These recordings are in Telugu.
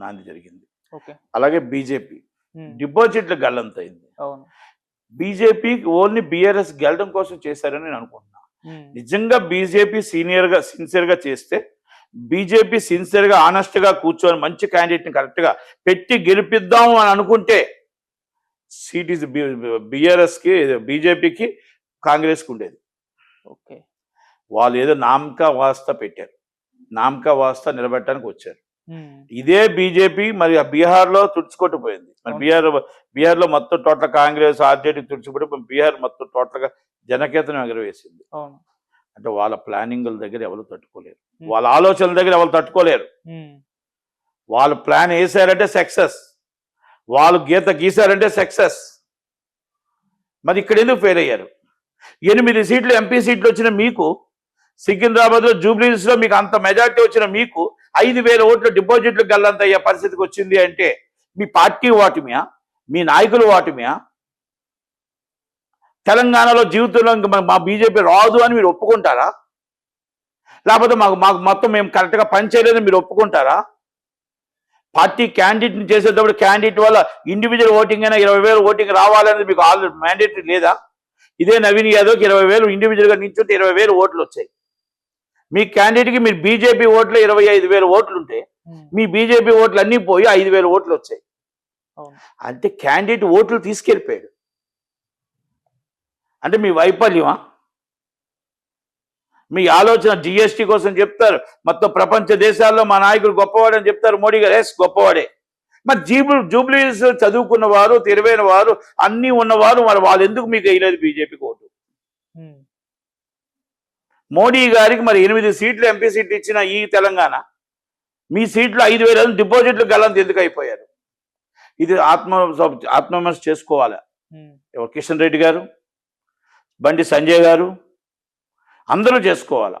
నాంది జరిగింది. అలాగే బీజేపీ. డిపాజిట్లు గల్లంతైంది అవును. బీజేపీ ఓన్లీ బీఆర్ఎస్ గెలడం కోసం చేశారని నేను అనుకుంటున్నా. నిజంగా బీజేపీ సీనియర్గా సిన్సియర్గా చేస్తే బీజేపీ సిన్సియర్గా ఆనెస్ట్గా కూర్చొని మంచి క్యాండిడేట్ని కరెక్ట్గా పెట్టి గెలిపిద్దాం అని అనుకుంటే సీట్ ఇస్ బీఆర్ఎస్కి బీజేపీకి కాంగ్రెస్కి ఉండేది. ఓకే. వాళ్ళు ఏదో నామకా వాస్తా పెట్టారు. నామకా వాస్తా నిలబెట్టడానికి వచ్చారు. ఇదే బీజేపీ మరి ఆ బీహార్లో తుడుచుకొట్టిపోయింది. మరి. బీహార్ బీహార్లో మొత్తం టోటల్ కాంగ్రెస్ ఆర్జేడీ తుడిచిపోయి బీహార్ మొత్తం టోటల్గా జనకేతనం ఎగరవేసింది. అంటే వాళ్ళ ప్లానింగ్ల దగ్గర ఎవరు తట్టుకోలేరు. వాళ్ళ ఆలోచనల దగ్గర ఎవరు తట్టుకోలేరు. వాళ్ళు ప్లాన్ వేసారంటే సక్సెస్. వాళ్ళు గీత గీశారంటే సక్సెస్. మరి ఇక్కడ ఎందుకు ఫెయిల్ అయ్యారు? ఎనిమిది సీట్లు ఎంపీ సీట్లు వచ్చిన మీకు సికింద్రాబాద్లో జూబ్లీస్లో మీకు అంత మెజార్టీ వచ్చిన మీకు ఐదు వేల ఓట్లు డిపాజిట్లు గల్లంత అయ్యే పరిస్థితికి వచ్చింది అంటే మీ పార్టీ ఓటమియా? మీ నాయకులు ఓటమియా? తెలంగాణలో జీవితంలో మా బీజేపీ రాదు అని మీరు ఒప్పుకుంటారా? లేకపోతే మాకు మాకు మొత్తం మేము కరెక్ట్గా పనిచేయలేదని మీరు ఒప్పుకుంటారా? పార్టీ క్యాండిడేట్ని చేసేటప్పుడు క్యాండిడేట్ వల్ల ఇండివిజువల్ ఓటింగ్ అయినా ఇరవై వేలు ఓటింగ్ రావాలనేది మీకు ఆల్రెడీ మ్యాండేటరీ లేదా? ఇదే నవీన్ యాదవ్కి ఇరవై వేలు ఇండివిజువల్గా నించుంటే ఇరవై వేలు ఓట్లు వచ్చాయి. మీ క్యాండిడేట్కి మీరు బీజేపీ ఓట్లు ఇరవై ఐదు వేలు ఓట్లు ఉంటే మీ బీజేపీ ఓట్లు అన్నీ పోయి ఐదు వేలు ఓట్లు వచ్చాయి. అంటే క్యాండిడేట్ ఓట్లు తీసుకెళ్ళిపోయాడు. అంటే మీ వైఫల్యమా? మీ ఆలోచన జిఎస్టీ కోసం చెప్తారు. మొత్తం ప్రపంచ దేశాల్లో మా నాయకుడు గొప్పవాడని చెప్తారు మోడీ గారు. ఎస్ గొప్పవాడే. మరి జీబు జూబ్లీస్ చదువుకున్న వారు తెలివైన వారు అన్నీ ఉన్నవారు మరి వాళ్ళు ఎందుకు మీకు వేయలేదు బీజేపీకి ఓటు? మోడీ గారికి మరి ఎనిమిది సీట్లు ఎంపీ సీట్లు ఇచ్చిన ఈ తెలంగాణ. మీ సీట్లు ఐదు వేల డిపాజిట్లు గల్లంత ఎందుకు అయిపోయారు? ఇది ఆత్మ ఆత్మవిమర్శ చేసుకోవాలి? కిషన్ రెడ్డి గారు? బండి సంజయ్ గారు? అందరూ చేసుకోవాలి?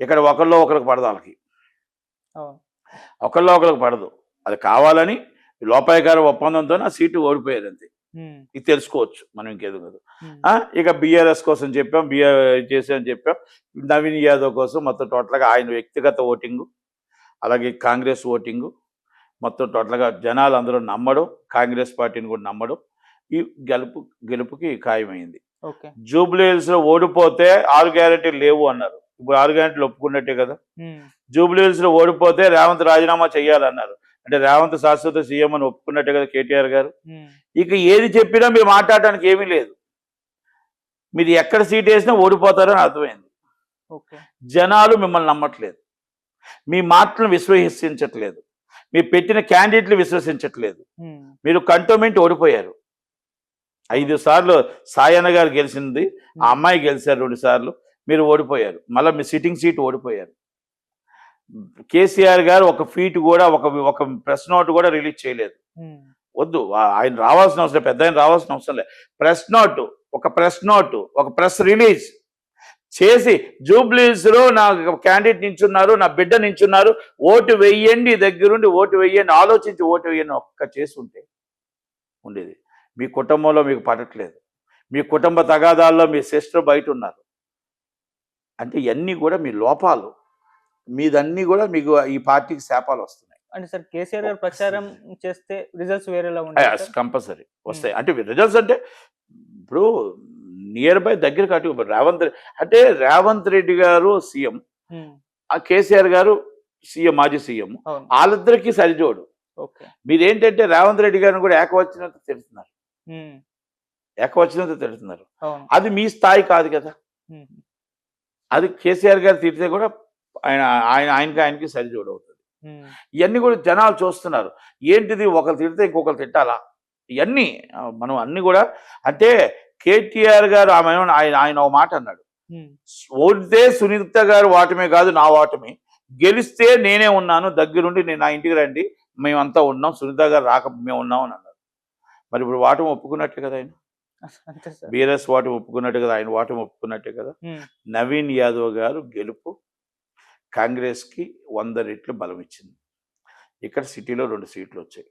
ఇక్కడ ఒకరిలో ఒకరికి పడదు వాళ్ళకి. ఒకరిలో ఒకరికి పడదు. అది కావాలని లోపాయకార ఒప్పందంతో ఆ సీటు ఓడిపోయారు అంతే. ఇది తెలుసుకోవచ్చు మనం ఇంకేదో కాదు. ఇక బీఆర్ఎస్ కోసం చెప్పాం బీఆర్ చేసామని చెప్పాం. నవీన్ యాదవ్ కోసం మొత్తం టోటల్గా ఆయన వ్యక్తిగత ఓటింగు అలాగే కాంగ్రెస్ ఓటింగు మొత్తం టోటల్గా జనాలు అందరూ నమ్మడం కాంగ్రెస్ పార్టీని కూడా నమ్మడం ఈ గెలుపు గెలుపుకి ఖాయమైంది. జూబ్లీహిల్స్లో ఓడిపోతే ఆరు గ్యారెంటీలు లేవు అన్నారు. ఇప్పుడు ఆరు గ్యారెంటీలు ఒప్పుకున్నట్టే కదా. జూబ్లీహిల్స్లో ఓడిపోతే రేవంత్ రాజీనామా చేయాలన్నారు అంటే రేవంత్ శాశ్వత సీఎం అని ఒప్పుకున్నట్టే కదా కేటీఆర్ గారు. ఇక ఏది చెప్పినా మీరు మాట్లాడడానికి ఏమీ లేదు. మీరు ఎక్కడ సీట్ వేసినా ఓడిపోతారని అర్థమైంది. జనాలు మిమ్మల్ని నమ్మట్లేదు. మీ మాటలను విశ్వసించట్లేదు. మీరు పెట్టిన క్యాండిడేట్లు విశ్వసించట్లేదు. మీరు కంటోమెంట్ ఓడిపోయారు. ఐదు సార్లు సాయన్న గారు గెలిచింది ఆ అమ్మాయి గెలిచారు రెండు సార్లు మీరు ఓడిపోయారు. మళ్ళీ మీ సిట్టింగ్ సీట్ ఓడిపోయారు. కేసీఆర్ గారు ఒక ఫీట్ కూడా ఒక ఒక ప్రెస్ నోట్ కూడా రిలీజ్ చేయలేదు. ఉమ్, వద్దు ఆయన రావాల్సిన అవసరం పెద్ద ఆయన రావాల్సిన అవసరం లేదు. ప్రెస్ నోట్ ఒక ప్రెస్ నోట్ ఒక ప్రెస్ రిలీజ్ చేసి జూబ్లీస్లో నా క్యాండిడేట్ నించున్నారు నా బిడ్డ నించున్నారు ఓటు వెయ్యండి దగ్గరుండి ఓటు వెయ్యండి ఆలోచించి ఓటు వెయ్యండి ఒక్క చేసి ఉంటే ఉండేది. మీ కుటుంబంలో మీకు పడట్లేదు. మీ కుటుంబ తగాదాల్లో మీ సిస్టర్ బయట ఉన్నారు. అంటే ఇవన్నీ కూడా మీ లోపాలు. మీదన్నీ కూడా మీకు ఈ పార్టీకి శాపాలు వస్తున్నాయి. అంటే సార్ కేసీఆర్ గారు ప్రచారం చేస్తే రిజల్ట్స్ వేరేలా ఉంటాయి సార్? కంపల్సరీ వస్తాయి. అంటే రిజల్ట్స్ అంటే ఇప్పుడు నియర్ బై దగ్గర కాటు రేవంత్ అంటే రేవంత్ రెడ్డి గారు సీఎం ఆ కేసీఆర్ గారు సీఎం మాజీ సీఎం వాళ్ళిద్దరికి సరిజోడు. ఓకే. మీరేంటంటే రేవంత్ రెడ్డి గారిని కూడా ఏకవచనంతో తిడుతున్నారు. ఉమ్, ఏకవచనంతో తిడుతున్నారు. అది మీ స్థాయి కాదు కదా. అది కేసీఆర్ గారు తిడితే కూడా ఆయన ఆయన ఆయనకి ఆయనకి సరిజోడు అవుతుంది ఇవన్నీ కూడా జనాలు చూస్తున్నారు. ఏంటిది ఒకరు తిడితే ఇంకొకరు తిట్టాలా? ఇవన్నీ మనం అన్ని కూడా అంటే కేటీఆర్ గారు ఆమె ఆయన ఆయన ఒక మాట అన్నాడు. ఓడితే సునీత గారు వాటమే కాదు నా వాటమే గెలిస్తే నేనే ఉన్నాను దగ్గరుండి నేను నా ఇంటికి రండి మేమంతా ఉన్నాం సునీత గారు రాక మేము ఉన్నాం అని అన్నారు. మరి ఇప్పుడు వాటం ఒప్పుకున్నట్టే కదా ఆయన? బీఆర్ఎస్ వాటం ఒప్పుకున్నట్టు కదా? ఆయన వాటం ఒప్పుకున్నట్టే కదా? నవీన్ యాదవ్ గారు గెలుపు కాంగ్రెస్కి వంద రెట్లు బలం ఇచ్చింది ఇక్కడ సిటీలో రెండు సీట్లు వచ్చాయి.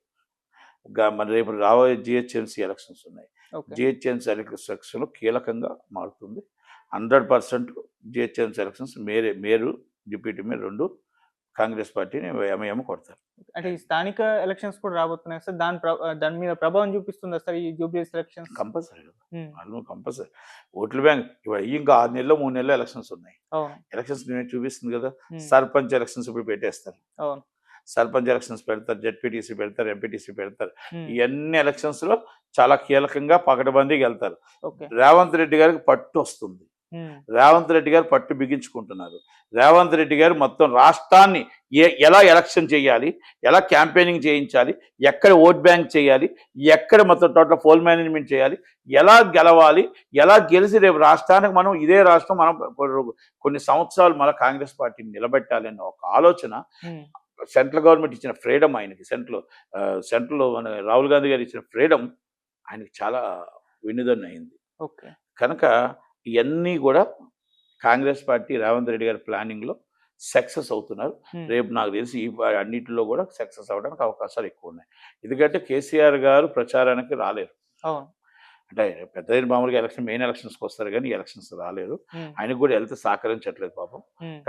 మరి రేపు రాబోయే జిహెచ్ఎంసీ ఎలక్షన్స్ ఉన్నాయి. జిహెచ్ఎంసీ ఎలక్షన్లో కీలకంగా మారుతుంది. హండ్రెడ్ పర్సెంట్ జిహెచ్ఎంసీ ఎలక్షన్స్ మేరే మేరు డిప్యూటీ మేయర్ రెండు కాంగ్రెస్ పార్టీని ఎంఐఎం కొడతారు. అంటే ఈ స్థానిక ఎలక్షన్స్ కూడా రాబోతున్నాయి సార్. దాని దాని మీద ప్రభావం చూపిస్తుందా సార్ ఈ జూబ్లీస్ ఎలక్షన్స్? కంపల్సరీ వాళ్ళు కంపల్సరీ. ఓట్ల బ్యాంక్ ఇవాళ ఇంకా ఆరు నెలలు మూడు నెలలు ఎలక్షన్స్ ఉన్నాయి. ఎలక్షన్స్ చూపిస్తుంది కదా. సర్పంచ్ ఎలక్షన్స్ ఇప్పుడు పెట్టేస్తారు. అవును. సర్పంచ్ ఎలక్షన్స్ పెడతారు జెడ్పీటీసీ పెడతారు ఎంపీటీసీ పెడతారు. ఇవన్నీ ఎలక్షన్స్లో చాలా కీలకంగా పకడ్బందీకి వెళ్తారు. రేవంత్ రెడ్డి గారికి పట్టు వస్తుంది. రేవంత్ రెడ్డి గారు పట్టు బిగించుకుంటున్నారు. రేవంత్ రెడ్డి గారు మొత్తం రాష్ట్రాన్ని ఏ ఎలా ఎలక్షన్ చేయాలి ఎలా క్యాంపెయినింగ్ చేయించాలి ఎక్కడ ఓట్ బ్యాంక్ చేయాలి ఎక్కడ మొత్తం టోటల్ పోల్ మేనేజ్మెంట్ చేయాలి ఎలా గెలవాలి ఎలా గెలిచి రేపు రాష్ట్రానికి మనం ఇదే రాష్ట్రం మనం కొన్ని సంవత్సరాలు మన కాంగ్రెస్ పార్టీని నిలబెట్టాలన్న ఒక ఆలోచన సెంట్రల్ గవర్నమెంట్ ఇచ్చిన ఫ్రీడమ్ ఆయనకి సెంట్రల్ సెంట్రల్ మన రాహుల్ గాంధీ గారు ఇచ్చిన ఫ్రీడమ్ ఆయనకి చాలా వినుదన్ అయింది ఓకే. కనుక ఇవన్నీ కూడా కాంగ్రెస్ పార్టీ రేవంత్ రెడ్డి గారి ప్లానింగ్లో సక్సెస్ అవుతున్నారు. రేపు నాకు తెలిసి ఈ అన్నిటిలో కూడా సక్సెస్ అవ్వడానికి అవకాశాలు ఎక్కువ ఉన్నాయి. ఎందుకంటే కేసీఆర్ గారు ప్రచారానికి రాలేరు. అంటే పెద్ద మామూలుగా ఎలక్షన్ మెయిన్ ఎలక్షన్స్కి వస్తారు కానీ ఎలక్షన్స్ రాలేరు. ఉమ్, ఆయనకు కూడా వెళ్తే సహకరించట్లేదు పాపం.